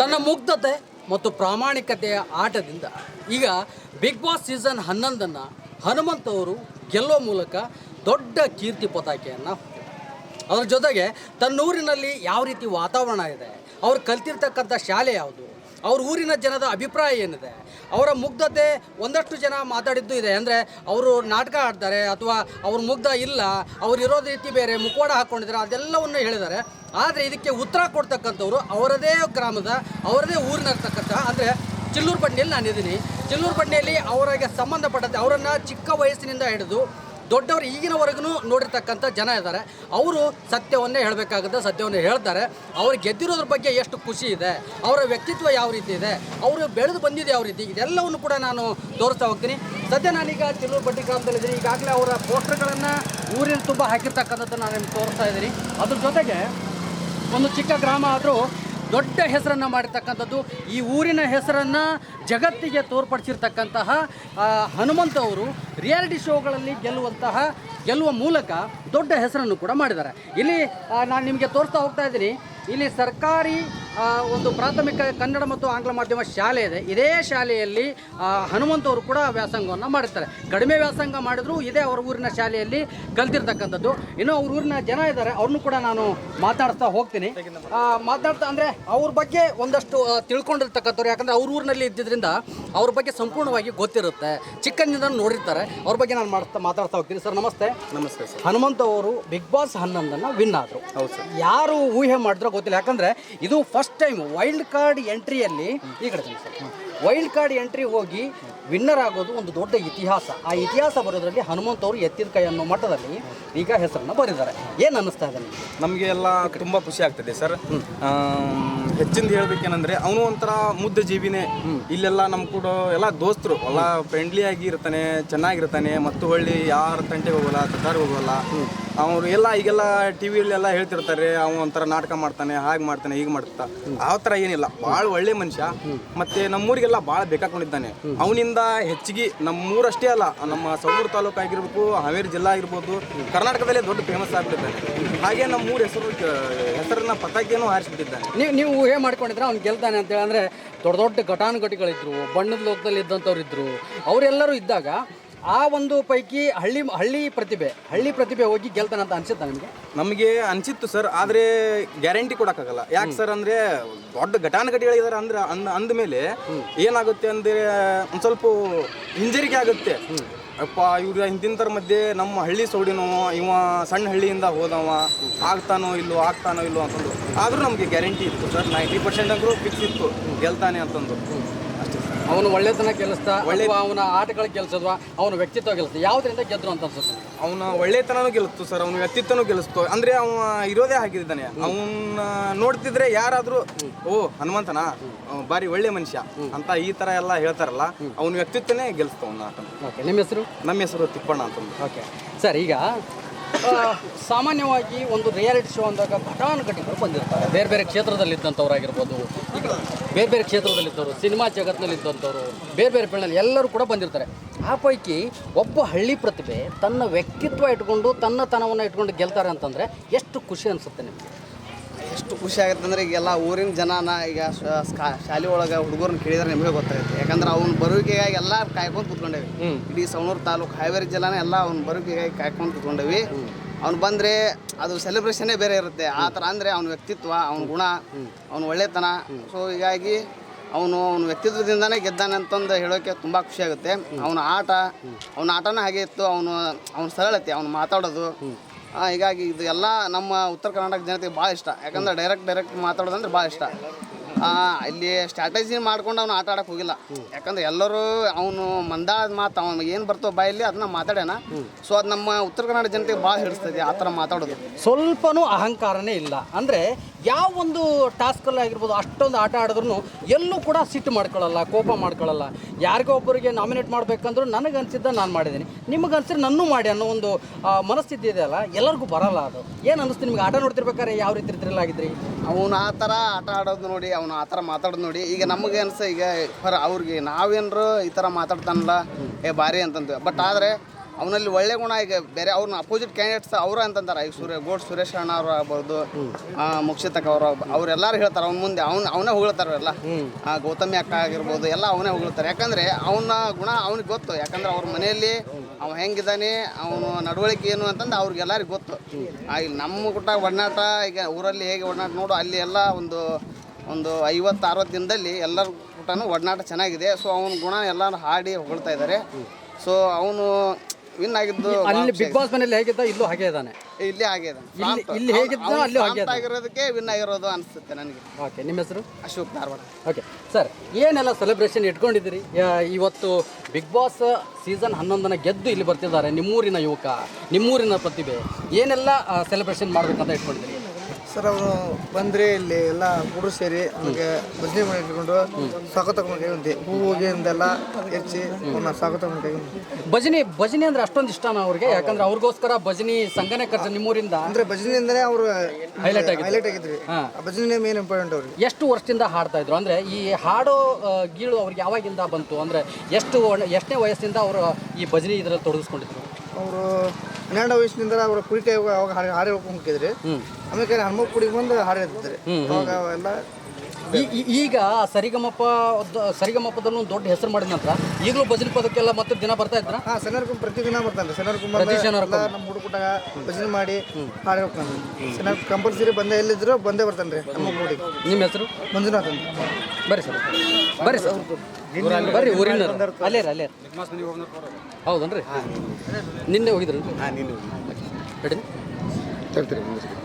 ತನ್ನ ಮುಗ್ಧತೆ ಮತ್ತು ಪ್ರಾಮಾಣಿಕತೆಯ ಆಟದಿಂದ ಈಗ ಬಿಗ್ ಬಾಸ್ ಸೀಸನ್ ಹನ್ನೊಂದನ್ನು ಹನುಮಂತ್ ಅವರು ಗೆಲ್ಲುವ ಮೂಲಕ ದೊಡ್ಡ ಕೀರ್ತಿ ಪತಾಕೆಯನ್ನು ಅದರ ಜೊತೆಗೆ ತನ್ನೂರಿನಲ್ಲಿ ಯಾವ ರೀತಿ ವಾತಾವರಣ ಇದೆ, ಅವ್ರು ಕಲ್ತಿರ್ತಕ್ಕಂಥ ಶಾಲೆ ಯಾವುದು, ಅವ್ರ ಊರಿನ ಜನದ ಅಭಿಪ್ರಾಯ ಏನಿದೆ, ಅವರ ಮುಗ್ಧತೆ ಒಂದಷ್ಟು ಜನ ಮಾತಾಡಿದ್ದು ಇದೆ. ಅಂದರೆ ಅವರು ನಾಟಕ ಆಡ್ತಾರೆ ಅಥವಾ ಅವ್ರ ಮುಗ್ಧ ಇಲ್ಲ, ಅವ್ರು ಇರೋದು ರೀತಿ ಬೇರೆ, ಮುಖವಾಡ ಹಾಕ್ಕೊಂಡಿದ್ದಾರೆ ಅದೆಲ್ಲವನ್ನು ಹೇಳಿದ್ದಾರೆ. ಆದರೆ ಇದಕ್ಕೆ ಉತ್ತರ ಕೊಡ್ತಕ್ಕಂಥವ್ರು ಅವರದೇ ಗ್ರಾಮದ, ಅವರದೇ ಊರಿನಲ್ಲಿರ್ತಕ್ಕಂಥ ಅಂದರೆ ಚಿಲ್ಲೂರು ಬಂಡಿಯಲ್ಲಿ ನಾನಿದ್ದೀನಿ ಚಿಲ್ಲೂರು ಬಂಡಿಯಲ್ಲಿ ಅವರಿಗೆ ಸಂಬಂಧಪಟ್ಟಂತೆ ಅವರನ್ನು ಚಿಕ್ಕ ವಯಸ್ಸಿನಿಂದ ಹಿಡಿದು ದೊಡ್ಡವರು ಈಗಿನವರೆಗೂ ನೋಡಿರ್ತಕ್ಕಂಥ ಜನ ಇದ್ದಾರೆ. ಅವರು ಸತ್ಯವನ್ನೇ ಹೇಳಬೇಕಾಗುತ್ತೆ, ಸತ್ಯವನ್ನು ಹೇಳ್ತಾರೆ. ಅವ್ರು ಗೆದ್ದಿರೋದ್ರ ಬಗ್ಗೆ ಎಷ್ಟು ಖುಷಿ ಇದೆ, ಅವರ ವ್ಯಕ್ತಿತ್ವ ಯಾವ ರೀತಿ ಇದೆ, ಅವರು ಬೆಳೆದು ಬಂದಿದೆ ಯಾವ ರೀತಿ, ಇದೆಲ್ಲವನ್ನು ಕೂಡ ನಾನು ತೋರಿಸ್ತಾ ಹೋಗ್ತೀನಿ. ಸದ್ಯ ನಾನೀಗ ಚಿಲ್ಲೂರು ಬಡ್ಡಿ ಗ್ರಾಮದಲ್ಲಿದ್ದೀನಿ ಈಗಾಗಲೇ ಅವರ ಪೋಸ್ಟರ್ಗಳನ್ನು ಊರಿನ ತುಂಬ ಹಾಕಿರ್ತಕ್ಕಂಥದ್ದು ನಾನು ನಿಮ್ಗೆ ತೋರಿಸ್ತಾ ಇದ್ದೀನಿ ಅದ್ರ ಜೊತೆಗೆ ಒಂದು ಚಿಕ್ಕ ಗ್ರಾಮ ಆದರೂ ದೊಡ್ಡ ಹೆಸರನ್ನು ಮಾಡಿರ್ತಕ್ಕಂಥದ್ದು, ಈ ಊರಿನ ಹೆಸರನ್ನು ಜಗತ್ತಿಗೆ ತೋರ್ಪಡಿಸಿರ್ತಕ್ಕಂತಹ ಹನುಮಂತ ಅವರು ರಿಯಾಲಿಟಿ ಶೋಗಳಲ್ಲಿ ಗೆಲ್ಲುವಂತಹ, ಗೆಲ್ಲುವ ಮೂಲಕ ದೊಡ್ಡ ಹೆಸರನ್ನು ಕೂಡ ಮಾಡಿದ್ದಾರೆ. ಇಲ್ಲಿ ನಾನು ನಿಮಗೆ ತೋರಿಸ್ತಾ ಹೋಗ್ತಾ ಇದ್ದೀನಿ. ಇಲ್ಲಿ ಸರ್ಕಾರಿ ಒಂದು ಪ್ರಾಥಮಿಕ ಕನ್ನಡ ಮತ್ತು ಆಂಗ್ಲ ಮಾಧ್ಯಮ ಶಾಲೆ ಇದೆ. ಇದೇ ಶಾಲೆಯಲ್ಲಿ ಹನುಮಂತ ಅವರು ಕೂಡ ವ್ಯಾಸಂಗವನ್ನು ಮಾಡಿರ್ತಾರೆ. ಕಡಿಮೆ ವ್ಯಾಸಂಗ ಮಾಡಿದ್ರು ಇದೇ ಅವರ ಊರಿನ ಶಾಲೆಯಲ್ಲಿ ಕಲ್ತಿರ್ತಕ್ಕಂಥದ್ದು. ಇನ್ನು ಅವ್ರ ಊರಿನ ಜನ ಇದ್ದಾರೆ ಅವ್ರನ್ನೂ ಕೂಡ ನಾನು ಮಾತಾಡ್ತಾ ಹೋಗ್ತೀನಿ. ಮಾತಾಡ್ತಾ ಅಂದರೆ ಅವ್ರ ಬಗ್ಗೆ ಒಂದಷ್ಟು ತಿಳ್ಕೊಂಡಿರ್ತಕ್ಕಂಥವ್ರು ಯಾಕಂದರೆ ಅವ್ರ ಊರಿನಲ್ಲಿ ಇದ್ದಿದ್ದರಿಂದ ಅವ್ರ ಬಗ್ಗೆ ಸಂಪೂರ್ಣವಾಗಿ ಗೊತ್ತಿರುತ್ತೆ. ಚಿಕ್ಕಂದಿನಿಂದ ನೋಡಿರ್ತಾರೆ. ಅವ್ರ ಬಗ್ಗೆ ನಾನು ಮಾಡ್ತಾ ಮಾತಾಡ್ತಾ ಹೋಗ್ತೀನಿ. ಸರ್ ನಮಸ್ತೆ. ನಮಸ್ತೆ ಸರ್. ಹನುಮಂತ ಅವರು ಬಿಗ್ ಬಾಸ್ ಹನ್ನೊಂದನ್ನು ವಿನ್ ಆದರು. ಹೌದು ಸರ್. ಯಾರು ಊಹೆ ಮಾಡಿದ್ರೋ ಗೊತ್ತಿಲ್ಲ. ಯಾಕಂದರೆ ಇದು ಫಸ್ಟ್ ಟೈಮ್ ವೈಲ್ಡ್ ಕಾರ್ಡ್ ಎಂಟ್ರಿಯಲ್ಲಿ ಈ ಕಡೆ ವೈಲ್ಡ್ ಕಾರ್ಡ್ ಎಂಟ್ರಿ ಹೋಗಿ ವಿನ್ನರ್ ಆಗೋದು ಒಂದು ದೊಡ್ಡ ಇತಿಹಾಸ. ಆ ಇತಿಹಾಸ ಬರೋದ್ರಲ್ಲಿ ಹನುಮಂತ ಅವರು ಎತ್ತಿದ ಕೈ ಅನ್ನೋ ಮಟ್ಟದಲ್ಲಿ ಈಗ ಹೆಸರನ್ನು ಬರೆದಿದ್ದಾರೆ. ಏನು ಅನ್ನಿಸ್ತಾ ಇದೆ ನಿಮಗೆ? ನಮಗೆ ಎಲ್ಲ ತುಂಬ ಖುಷಿ ಆಗ್ತದೆ ಸರ್. ಹೆಚ್ಚಿಂದ ಹೇಳ್ಬೇಕೇನಂದ್ರೆ ಅವನು ಒಂಥರ ಮುದ್ದ ಜೀವಿನೇ. ಇಲ್ಲೆಲ್ಲ ನಮ್ಮ ಕೂಡ ಎಲ್ಲ ದೋಸ್ತರು. ಎಲ್ಲ ಫ್ರೆಂಡ್ಲಿ ಆಗಿ ಇರ್ತಾನೆ ಚೆನ್ನಾಗಿರ್ತಾನೆ ಮತ್ತು ಹೊಳ್ಳಿ ಯಾರ ತಂಟೆಗೆ ಹೋಗಲ್ಲ ತಟ್ಟಾರಿಗೆ ಹೋಗಲ್ಲ. ಅವರು ಎಲ್ಲ ಈಗೆಲ್ಲ ಟಿ ವಿಯಲ್ಲೆಲ್ಲ ಹೇಳ್ತಿರ್ತಾರೆ ಅವ್ನು ಒಂಥರ ನಾಟಕ ಮಾಡ್ತಾನೆ ಹಾಗೆ ಮಾಡ್ತಾನೆ ಹೀಗೆ ಮಾಡ್ತಾ. ಆ ಥರ ಏನಿಲ್ಲ. ಭಾಳ ಒಳ್ಳೆ ಮನುಷ್ಯ. ಮತ್ತೆ ನಮ್ಮೂರಿಗೆಲ್ಲ ಭಾಳ ಬೇಕಾಕೊಂಡಿದ್ದಾನೆ. ಅವನಿಂದ ಹೆಚ್ಚಿಗೆ ನಮ್ಮೂರಷ್ಟೇ ಅಲ್ಲ, ನಮ್ಮ ಸೌಗೂರು ತಾಲೂಕು ಆಗಿರ್ಬೇಕು ಹಾವೇರಿ ಜಿಲ್ಲಾ ಆಗಿರ್ಬೋದು, ಕರ್ನಾಟಕದಲ್ಲೇ ದೊಡ್ಡ ಫೇಮಸ್ ಆಗ್ಬಿಟ್ಟಿದ್ದಾನೆ. ಹಾಗೆ ಮೂರು ಹೆಸರು ಹೆಸರನ್ನ ಪತಾಕಿಯನ್ನು ಹಾರಿಸ್ಬಿಟ್ಟಿದ್ದಾನೆ. ನೀವು ನೀವು ಊಹೆ ಮಾಡ್ಕೊಂಡಿದ್ರೆ ಅವ್ನು ಗೆಲ್ತಾನೆ ಅಂತೇಳಿ ಅಂದರೆ ದೊಡ್ಡ ದೊಡ್ಡ ಘಟಾನುಘಟಿಗಳಿದ್ರು, ಬಣ್ಣದ ಲೋಕದಲ್ಲಿ ಇದ್ದಂಥವ್ರು ಇದ್ದರು ಅವರೆಲ್ಲರೂ ಇದ್ದಾಗ ಆ ಒಂದು ಪೈಕಿ ಹಳ್ಳಿ ಹಳ್ಳಿ ಪ್ರತಿಭೆ ಹಳ್ಳಿ ಪ್ರತಿಭೆ ಹೋಗಿ ಗೆಲ್ತಾನೆ ಅಂತ ಅನ್ಸುತ್ತಾ ನಿಮಗೆ? ನಮಗೆ ಅನ್ಸಿತ್ತು ಸರ್ ಆದರೆ ಗ್ಯಾರಂಟಿ ಕೊಡಕ್ಕಾಗಲ್ಲ. ಯಾಕೆ ಸರ್ ಅಂದ್ರೆ ದೊಡ್ಡ ಘಟಾನುಘಟಿಗಳಿದ್ದಾರೆ ಅಂದ್ರೆ ಅಂದ ಅಂದಮೇಲೆ ಏನಾಗುತ್ತೆ ಅಂದ್ರೆ ಒಂದು ಸ್ವಲ್ಪ ಹಿಂಜರಿಕೆ ಆಗುತ್ತೆ. ಅಪ್ಪ ಇವ್ರ ಹಿಂದಿಂತರ ಮಧ್ಯೆ ನಮ್ಮ ಹಳ್ಳಿ ಸೌಡಿನೋ ಇವ ಸಣ್ಣ ಹಳ್ಳಿಯಿಂದ ಹೋದವ ಆಗ್ತಾನೋ ಇಲ್ಲೋ ಆಗ್ತಾನೋ ಇಲ್ಲೋ ಅಂತಂದು ಆದರೂ ನಮಗೆ ಗ್ಯಾರಂಟಿ ಇತ್ತು ಸರ್ ನೈಂಟಿ ಪರ್ಸೆಂಟ್ ಅಂದ್ರೂ ಫಿಕ್ಸ್ ಇತ್ತು ಗೆಲ್ತಾನೆ ಅಂತಂದು ಅವನು ಒಳ್ಳೆತನ ಕೆಲಸ ಒಳ್ಳೆ ಅವನ ಆಟಗಳ ಕೆಲಸದ ಅವನ ವ್ಯಕ್ತಿತ್ವ ಕೆಲಸ ಯಾವುದರಿಂದ ಗೆದ್ರು ಅಂತ ಅನ್ಸುತ್ತೆ? ಅವನ ಒಳ್ಳೆತನನೂ ಗೆಲ್ಲಿಸ್ತು ಸರ್ ಅವನ ವ್ಯಕ್ತಿತ್ವನೂ ಗೆಲ್ಲಿಸ್ತು ಅಂದ್ರೆ ಅವ ಇರೋದೇ ಹಾಕಿದ್ದಾನೆ ಅವನ್ನ ನೋಡ್ತಿದ್ರೆ ಯಾರಾದ್ರೂ ಓ ಹನುಮಂತನ? ಬಾರಿ ಒಳ್ಳೆ ಮನುಷ್ಯ ಅಂತ ಈ ತರ ಎಲ್ಲ ಹೇಳ್ತಾರಲ್ಲ ಅವನ ವ್ಯಕ್ತಿತ್ವನೇ ಗೆಲ್ಲಿಸ್ತು ಅವನ ಆಟ. ಓಕೆ ನಿಮ್ಮ ಹೆಸರು? ನಮ್ಮ ಹೆಸರು ತಿಪ್ಪಣ್ಣ ಅಂತ ಓಕೆ. ಸರ್ ಈಗ ಸಾಮಾನ್ಯವಾಗಿ ಒಂದು ರಿಯಾಲಿಟಿ ಶೋ ಅಂದಾಗ ಘಟಾನುಘಟಿಗಳು ಬಂದಿರ್ತಾರೆ. ಬೇರೆ ಬೇರೆ ಕ್ಷೇತ್ರದಲ್ಲಿದ್ದಂಥವ್ರಾಗಿರ್ಬೋದು, ಈಗ ಬೇರೆ ಬೇರೆ ಕ್ಷೇತ್ರದಲ್ಲಿದ್ದವರು, ಸಿನಿಮಾ ಜಗತ್ತಿನಲ್ಲಿದ್ದಂಥವ್ರು, ಬೇರೆ ಬೇರೆ ಫೀಲ್ಡ್ನಲ್ಲಿ ಎಲ್ಲರೂ ಕೂಡ ಬಂದಿರ್ತಾರೆ. ಆ ಪೈಕಿ ಒಬ್ಬ ಹಳ್ಳಿ ಪ್ರತಿಭೆ ತನ್ನ ವ್ಯಕ್ತಿತ್ವ ಇಟ್ಕೊಂಡು ತನ್ನ ತನವನ್ನು ಇಟ್ಕೊಂಡು ಗೆಲ್ತಾರೆ ಅಂತಂದರೆ ಎಷ್ಟು ಖುಷಿ ಅನಿಸುತ್ತೆ ನಿಮಗೆ? ಎಷ್ಟು ಖುಷಿ ಆಗುತ್ತೆ ಅಂದ್ರೆ ಈಗೆಲ್ಲ ಊರಿನ ಜನನ ಈಗ ಶಾಲೆ ಒಳಗೆ ಹುಡುಗರನ್ನ ಕೇಳಿದ್ರೆ ನಿಮಗೆ ಗೊತ್ತಾಗುತ್ತೆ. ಯಾಕಂದ್ರೆ ಅವ್ನ ಬರುವಿಕೆಗಾಗಿ ಎಲ್ಲ ಕಾಯ್ಕೊಂಡು ಕುತ್ಕೊಂಡೇವಿ. ಇಡೀ ಸವಣೂರು ತಾಲೂಕು ಹಾವೇರಿ ಜಿಲ್ಲಾನ ಎಲ್ಲ ಅವ್ನ ಬರುವಿಕೆಗಾಗಿ ಕಾಯ್ಕೊಂಡು ಕುತ್ಕೊಂಡೇವಿ. ಅವ್ನು ಬಂದರೆ ಅದು ಸೆಲೆಬ್ರೇಷನ್ನೇ ಬೇರೆ ಇರುತ್ತೆ. ಆ ಥರ ಅಂದರೆ ಅವ್ನ ವ್ಯಕ್ತಿತ್ವ ಅವ್ನ ಗುಣ ಅವ್ನ ಒಳ್ಳೆತನ. ಸೊ ಹೀಗಾಗಿ ಅವನು ಅವನ ವ್ಯಕ್ತಿತ್ವದಿಂದನೇ ಗೆದ್ದಾನೆ ಅಂತಂದು ಹೇಳೋಕ್ಕೆ ತುಂಬ ಖುಷಿ ಆಗುತ್ತೆ. ಅವನ ಆಟ ಅವನ ಆಟನೇ ಹಾಗೆ ಇತ್ತು. ಅವನು ಅವನ ಸರಳತೆ ಅವನು ಮಾತಾಡೋದು. ಹೀಗಾಗಿ ಇದು ಎಲ್ಲ ನಮ್ಮ ಉತ್ತರ ಕರ್ನಾಟಕ ಜನತೆಗೆ ಭಾಳ ಇಷ್ಟ. ಯಾಕಂದ್ರೆ ಡೈರೆಕ್ಟ್ ಡೈರೆಕ್ಟ್ ಮಾತಾಡೋದಂದ್ರೆ ಭಾಳ ಇಷ್ಟ. ಇಲ್ಲಿ ಸ್ಟ್ರಾಟಜಿ ಮಾಡ್ಕೊಂಡು ಅವ್ನು ಆಟ ಆಡಕ್ಕೆ ಹೋಗಿಲ್ಲ. ಯಾಕಂದ್ರೆ ಎಲ್ಲರೂ ಅವನು ಮಂದಾದ ಮಾತು ಅವನಿಗೆ ಏನು ಬರ್ತೋ ಬಾಯಲ್ಲಿ ಅದನ್ನ ಮಾತಾಡ್ಯಾನ. ಸೊ ಅದು ನಮ್ಮ ಉತ್ತರ ಕರ್ನಾಟಕ ಜನತೆಗೆ ಭಾಳ ಹಿಡಿಸ್ತದೆ ಆ ಥರ ಮಾತಾಡೋದು. ಸ್ವಲ್ಪನೂ ಅಹಂಕಾರನೇ ಇಲ್ಲ. ಅಂದರೆ ಯಾವ ಒಂದು ಟಾಸ್ಕಲ್ಲಿ ಆಗಿರ್ಬೋದು, ಅಷ್ಟೊಂದು ಆಟ ಆಡಿದ್ರು ಎಲ್ಲೂ ಕೂಡ ಸಿಟ್ಟು ಮಾಡ್ಕೊಳ್ಳಲ್ಲ, ಕೋಪ ಮಾಡ್ಕೊಳ್ಳಲ್ಲ. ಯಾರಿಗೋ ಒಬ್ಬರಿಗೆ ನಾಮಿನೇಟ್ ಮಾಡಬೇಕಂದ್ರೂ ನನಗೆ ಅನ್ಸಿದ್ದ ನಾನು ಮಾಡಿದ್ದೀನಿ. ನಿಮಗೆ ಅನ್ಸಿದ್ರೆ ನನ್ನೂ ಮಾಡಿ ಅನ್ನೋ ಒಂದು ಮನಸ್ಥಿತಿ ಇದೆಯಲ್ಲ ಎಲ್ಲರಿಗೂ ಬರಲ್ಲ ಅದು. ಏನು ಅನಿಸ್ತು ನಿಮ್ಗೆ? ಆಟ ನೋಡ್ತಿರ್ಬೇಕಾದ್ರೆ ಯಾವ ರೀತಿ ಆಗಿದ್ರಿ? ಅವನು ಆ ಥರ ಆಟ ಆಡೋದು ನೋಡಿ, ಅವನು ಆ ಥರ ಮಾತಾಡೋದು ನೋಡಿ, ಈಗ ನಮಗೆ ಅನ್ಸ, ಈಗ ಫರ್ ಅವ್ರಿಗೆ ನಾವೇನರು ಈ ಥರ ಮಾತಾಡ್ತಾನಲ್ಲ, ಏ, ಭಾರಿ ಅಂತಂದು ಬಟ್ ಆದರೆ ಅವನಲ್ಲಿ ಒಳ್ಳೆ ಗುಣ ಈಗ ಬೇರೆ ಅವ್ರನ್ನ ಅಪೋಸಿಟ್ ಕ್ಯಾಂಡಿಡೇಟ್ಸ್ ಅವರು ಅಂತಂತಾರೆ ಈಗ ಸೂರ್ಯ, ಗೋಡ್ ಸುರೇಶ್ ಅಣ್ಣ ಅವರು ಆಗ್ಬೋದು ಮುಕ್ಷಿತಕ್ ಅವರು ಅವರೆಲ್ಲರೂ ಹೇಳ್ತಾರೆ, ಅವ್ನ ಮುಂದೆ ಅವ್ನ, ಅವನೇ ಹೊಗಳ್ತಾರೆ ಎಲ್ಲ ಗೌತಮಿ ಅಕ್ಕ ಆಗಿರ್ಬೋದು, ಎಲ್ಲ ಅವನೇ ಹೊಗಳ್ತಾರೆ ಯಾಕಂದ್ರೆ ಅವನ ಗುಣ ಅವ್ನಿಗೆ ಗೊತ್ತು. ಯಾಕಂದ್ರೆ ಅವ್ರ ಮನೆಯಲ್ಲಿ ಅವ ಹೆಂಗಿದ್ದಾನೆ ಅವನು ನಡವಳಿಕೆ ಏನು ಅಂತಂದು ಅವ್ರಿಗೆ ಎಲ್ಲರಿಗೂ ಗೊತ್ತು ಇಲ್ಲಿ ನಮ್ಮ ಗುಟ್ಟ ಒಡನಾಟ, ಈಗ ಊರಲ್ಲಿ ಹೇಗೆ ಒಡನಾಟ ನೋಡು, ಅಲ್ಲಿ ಎಲ್ಲ ಒಂದು ಒಂದು ಐವತ್ತು, ಅರವತ್ತು ದಿನದಲ್ಲಿ ಎಲ್ಲರ ಗುಟ್ಟನೂ ಒಡನಾಟ ಚೆನ್ನಾಗಿದೆ. ಸೊ ಅವನ ಗುಣ ಎಲ್ಲರೂ ಹಾಡಿ ಹೊಗಳ್ತಾ ಇದ್ದಾರೆ ಸೊ ಅವನು ವಿನ್ ಆಗಿದ್ದು ಅಲ್ಲಿ ಬಿಗ್ ಬಾಸ್ ಮನೆಯಲ್ಲಿ ಹೇಗಿದ್ದ ಇಲ್ಲೂ ಹಾಗೆ ಇದ್ದಾನೆ. ಇಲ್ಲಿ ಹಾಗೆ ಇಲ್ಲಿ- ಇಲ್ಲಿ ಹೇಗಿದ್ನೋ ಅಲ್ಲಿ ಹಾಗೆ ಅದ. ಆಗಿರೋದಕ್ಕೆ ವಿನ್ ಆಗಿರೋದು ಅನಿಸುತ್ತೆ ನನಗೆ. ಓಕೆ ನಿಮ್ಮ ಹೆಸರು? ಅಶೋಕ್ ಧಾರವಾಡ. ಓಕೆ ಸರ್ ಏನೆಲ್ಲ ಸೆಲೆಬ್ರೇಷನ್ ಇಟ್ಕೊಂಡಿದ್ದೀರಿ? ಯಾ- ಇವತ್ತು ಬಿಗ್ ಬಾಸ್ ಸೀಸನ್ ಹನ್ನೊಂದನ ಗೆದ್ದು ಇಲ್ಲಿ ಬರ್ತಿದ್ದಾರೆ ನಿಮ್ಮೂರಿನ ಯುವಕ ನಿಮ್ಮೂರಿನ ಪ್ರತಿಭೆ. ಏನೆಲ್ಲ ಸೆಲೆಬ್ರೇಷನ್ ಮಾಡಬೇಕಂತ ಇಟ್ಕೊಂಡಿದ್ದೀರಿ? ಸರ್ ಅವರು ಬಂದ್ರೆ ಇಲ್ಲಿ ಎಲ್ಲ ಹುಡುಗರು ಸೇರಿ ನಮಗೆ ಭಜನೆ ಮಾಡಿ ಇಟ್ಕೊಂಡು ಸ್ವಾಗತ ಕೈಗೊಂಡು ಹೂವು ಗಿಂದೆಲ್ಲ ಹೆಚ್ಚಿ ಅವನ್ನ ಸಾಕ ತಗೊಂಡು ಭಜನೆ ಭಜನೆ ಅಂದ್ರೆ ಅಷ್ಟೊಂದು ಇಷ್ಟನಾ ಅವ್ರಿಗೆ? ಯಾಕಂದ್ರೆ ಅವ್ರಿಗೋಸ್ಕರ ಭಜನಿ ಸಂಘನೆ ಖರ್ಚು ನಿಮ್ಮೂರಿಂದ? ಅಂದ್ರೆ ಭಜನೆಯಿಂದನೇ ಅವರು ಹೈಲೈಟ್ ಆಗಿ ಹೈಲೈಟ್ ಆಗಿದ್ರಿ. ಭಜನೆ ಮೇನ್ ಇಂಪಾರ್ಟೆಂಟ್ ಅವ್ರಿಗೆ. ಎಷ್ಟು ವರ್ಷದಿಂದ ಹಾಡ್ತಾ ಇದ್ರು? ಅಂದ್ರೆ ಈ ಹಾಡೋ ಗೀಳು ಅವ್ರಿಗೆ ಯಾವಾಗಿಂದ ಬಂತು? ಅಂದ್ರೆ ಎಷ್ಟು ಎಷ್ಟನೇ ವಯಸ್ಸಿಂದ ಅವರು ಈ ಭಜನೆ ಇದ್ರಲ್ಲಿ ತೊಡಗಿಸ್ಕೊಂಡಿದ್ರು? ಅವರು ಹನ್ನೆರಡು ವಯಸ್ಸಿನಿಂದ ಅವರು ಕುರಿ ಕೈ ಅವಾಗ ಹಾಡಿ ಹೋಗಿದ್ರಿ ಆಮೇಲೆ ಹನುಮ ಕುಡಿಗೆ ಬಂದು ಹಾಡಿರ್ತಾರೆ ಅವಾಗ ಅವೆಲ್ಲ ಈ- ಈ- ಈಗ ಸರಿಗಮಪ ಸರಿಗಮಪ್ಪದಲ್ಲೂ ಸರಿಗಮಪದಲ್ಲೂ ಒಂದು ದೊಡ್ಡ ಹೆಸರು ಮಾಡಿದ ನಂತರ ಈಗಲೂ ಭಜನೆ ಪದಕ್ಕೆಲ್ಲ ಮತ್ತೆ ದಿನ ಬರ್ತಾ ಇದ್ರ ಹಾ ಶನಿವಾರ ಕುಂಬ ಪ್ರತಿದಿನ ಬರ್ತಾನೆ ಪ್ರತಿ ಶನಿವಾರ ಎಲ್ಲ ನಮ್ಮ ಹುಡುಕುಟಾಗ ಭಜನೆ ಮಾಡಿ ಹಾಡಿ ಹೋಗ್ತಾನೆ ಶನಿವಾರ ಕಂಪಲ್ಸರಿ ಬಂದೇ ಎಲ್ಲಿದ್ರು ಬಂದೇ ಬರ್ತಾನೆ ರೀ ನಮ್ಮ ಮೂಡಿಗೆ ನಿಮ್ಮ ಹೆಸರು? ಮಂಜುನಾಥ್ ಅಂತ. ಬರ್ರಿ ಸರ್. ಬರ್ರಿ ಸರ್. ಬರ್ರಿ ಊರಿನ ಅಲ್ಲೇ ರೀ ಅಲ್ಲೇ ಹೌದನ್ರಿ? ನಿನ್ನೆ. ಹೋಗಿದ್ರಿ ಹಾಂ ಹೇಳಿ. ನಡೀರಿ